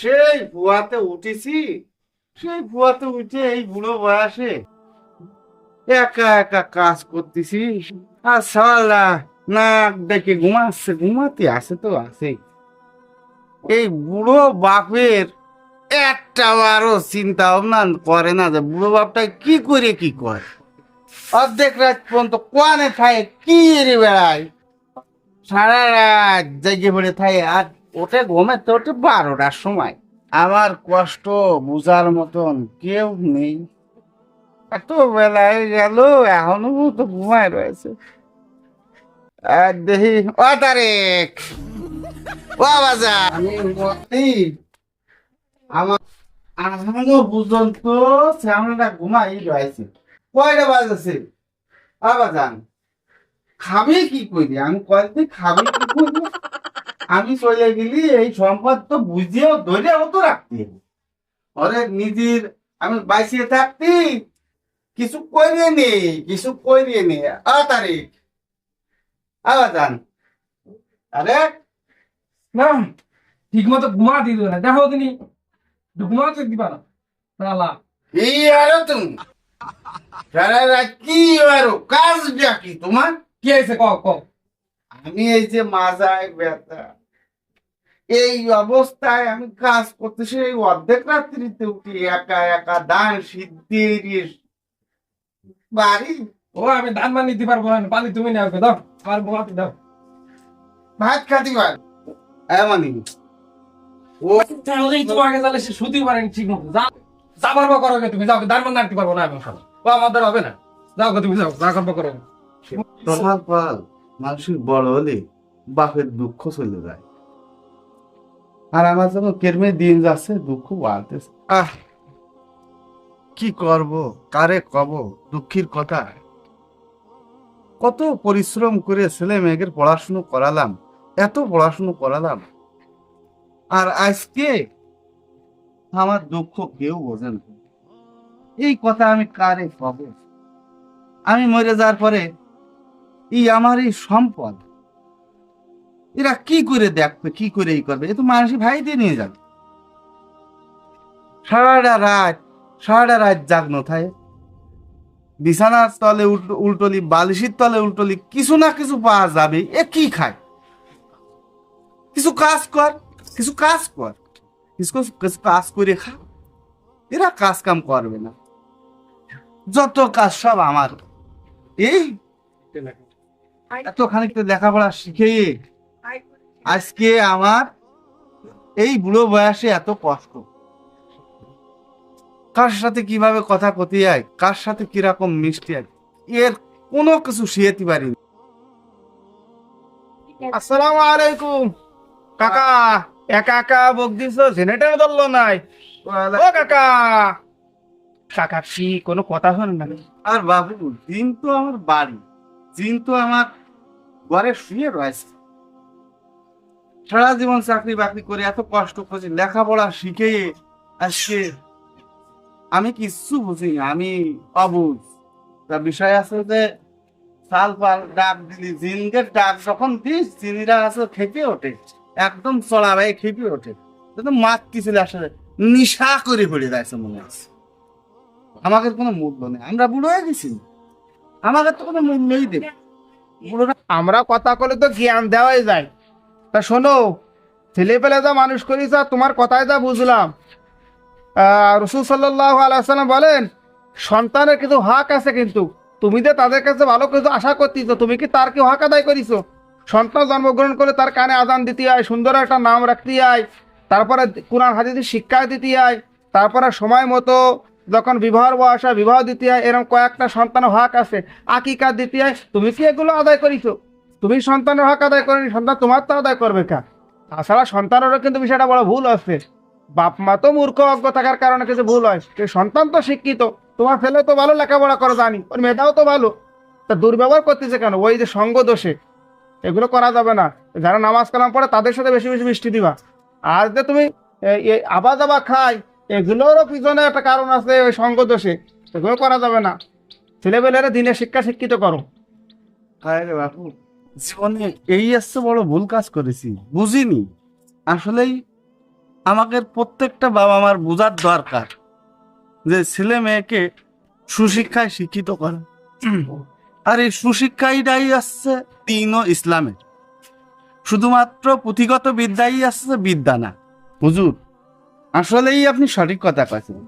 সেই ভুয়াতে উঠেছি, সেই ভুয়াতে উঠে এই বুড়ো বয়সে একা একা কাজ করতেছি। আর সালা নাক ডেকে ঘুমাচ্ছে, ঘুমাতে আসে তো আসে এই বুড়ো বাপের একটা বারও চিন্তা ভাবনা করে না যে বুড়ো বাপটা কি করে কি করে। অর্ধেক রাত পর্যন্ত কোয়ানে থাকে কি রে বেড়ায়। সারা রাত জেগে পড়ে থাকে, আর ওঠে ঘুমে তো ওঠে বারোটার সময়। আমার কষ্ট বুঝার মতন কেউ নেই। এত বেলায় গেল, এখনও তো ঘুমায় রয়েছে। আর দেখি, ও তারেক! আমি শ্যামলাটা ঘুমাই কয়টা খাবে কি করি আমি কয়েকদিন খাবে কি করি আমি চলে গেলি এই সম্পদ তো বুঝিয়েও ধরে তো রাখতে। ওরে নিজের আমি বাইসিয়ে থাকতি কিছু করিয়ে নে কিছু করিয়ে নে। আ তারিখ। আবাজান আরে? না ঠিক মতো ঘুমা দিল না। দেখো তিনি ঘুমাতে দিবা না। শালা এই আরও তুমি? সারা রাত কি আরও? কাজ কি তোমার? কি হয়েছে ক ক আমি এই যে মাজায় ব্যথা। এই অবস্থায় আমি কাজ করতে সেই অর্ধেক রাত্রিতে উঠি একা একা দান সিদ্ধি বাড়ি। ও আমি ধান মান নিতে পারব না পানি তুমি নাও দাও আমার ঘুমাতে দাও। ভাত খাতি পার এমনই ও তাহলে তোমাকে তাহলে সে শুতেই পারেনি ঠিক মতো যা যা পারব করো গে তুমি যাও ধান মান নাড়তে পারব না আমি শালা ও আমার দ্বারা হবে না। যাও গে তুমি যাও যা করব করো প্রভাব পাল মানুষের বড় হলে বাপের দুঃখ চলে যায়। আর আমার যখন কেরমে দিন যাচ্ছে, দুঃখ বাড়তেছে। আহ, কি করব, কারে কব, দুঃখের কথা। কত পরিশ্রম করে ছেলে মেয়েদের পড়াশুনো করালাম, এত পড়াশুনো করালাম। আর আজকে আমার দুঃখ কেউ বোঝে না। এই কথা আমি কারে কব? আমি মরে যাওয়ার পরে এই আমার এই সম্পদ এরা কি করে দেখবে কি করে এই করবে? এ তো মানুষ ভাই দিয়ে নিয়ে যাবে। সারাটা রাত সারাটা রাত জাগনো থাকে। বিছানার তলে উল্টো উল্টলি বালিশের তলে উল্টলি কিছু না কিছু পাওয়া যাবে এ কি খায়? কিছু কাজ কর কিছু কাজ কর। কিছু কিছু কাজ করে খা। এরা কাজ কাম করবে না। যত কাজ সব আমার। এই? এত খানিকটা লেখাপড়া শিখে আজকে আমার এই বুড়ো বয়সে এত কষ্ট। কার সাথে কীভাবে কথা কতে যায় কার সাথে কীরকম মিষ্টি হয় এর কোনো কিছু শিখতে পারিনি আসসালামু আলাইকুম। কাকা একা একা বক দিছ? জেনেটার ধরলো নাই। ও কাকা। কাকা কি কোনো কথা শোনেন না আর বাবু দিন তো আমার বাড়ি। দিন তো আমার ঘরে শুয়ে রয়েছে। সারা জীবন চাকরি বাকরি করে এত কষ্ট করছি লেখাপড়া শিখে আজকে আমি কিচ্ছু বুঝি আমি অবুঝ। তা বিষয় আছে যে সাল পাল, ডাক দিলি, জিনদের ডাক যখন দিস, জিনিরা আছে খেপে ওঠে, একদম চড়া ভাই খেপে ওঠে। তো মাতৃছিল আসলে, নিশা করে পড়ে যাচ্ছে মনে আছে। আমাদের কোনো মূল্য নেই, আমরা বুড়ো হয়ে গেছি। আমাদের তো কোনো মূল্যই দেবে আমরা কথা কলে তো জ্ঞান দেওয়াই যায়। তা শোনো, ছেলে পেলে যা মানুষ করিস তোমার কথায় যা বুঝলাম। রসুল সাল্লাহ আলাইসাল্লাম বলেন, সন্তানের কিছু হক আছে কিন্তু, তুমি যে তাদের কাছে ভালো কিছু আশা করতেছো, তুমি কি তার কি হক আদায় করিছো? সন্তান জন্মগ্রহণ করে তার কানে আজান দিতে হয় সুন্দর একটা নাম রাখতে হয় তারপরে কোরআন হাদিসের শিক্ষা দিতে হয় তারপরে সময় মতো যখন বিবাহর বয়স বিবাহ দিতে হয় এরকম কয়েকটা সন্তানের হক আছে, আকিকা দিতে হয় তুমি কি এগুলো আদায় করিছো? তুমি সন্তানের হক আদায় করেনি, সন্তান তোমার তো আদায় করবে কা? তাছাড়া সন্তানেরও কিন্তু বিষয়টা বড় ভুল আছে বাপ মা তো মূর্খ অজ্ঞ থাকার কারণে কিছু ভুল হয়। সন্তান তো শিক্ষিত, তোমার ছেলে তো ভালো লেখাপড়া করো, জানি। ওর মেয়েটাও তো ভালো। তা দুর্ব্যবহার করতেছে কেন? ওই যে সঙ্গ দোষে। এগুলো করা যাবে না। যারা নামাজ কালাম পড়ে, তাদের সাথে বেশি বেশি মিষ্টি দিবা। আর যে তুমি আবা দাবা খাই এগুলোরও পিছনে একটা কারণ আছে ওই সঙ্গ দোষে। এগুলো করা যাবে না। ছেলেবেলেরা দিনে শিক্ষা শিক্ষিত করো। বাপু। জীবনে এই আসছে বড় ভুল কাজ করেছি, বুঝিনি। আসলেই আমাদের প্রত্যেকটা বাবা মার বোঝার দরকার যে ছেলে মেয়েকে সুশিক্ষায় শিক্ষিত করা। আর এই সুশিক্ষাইটাই আসছে তিন ও ইসলামের। শুধুমাত্র পুঁথিগত বিদ্যাই আসছে বিদ্যা না। হুজুর, আসলেই আপনি সঠিক কথা কাছেন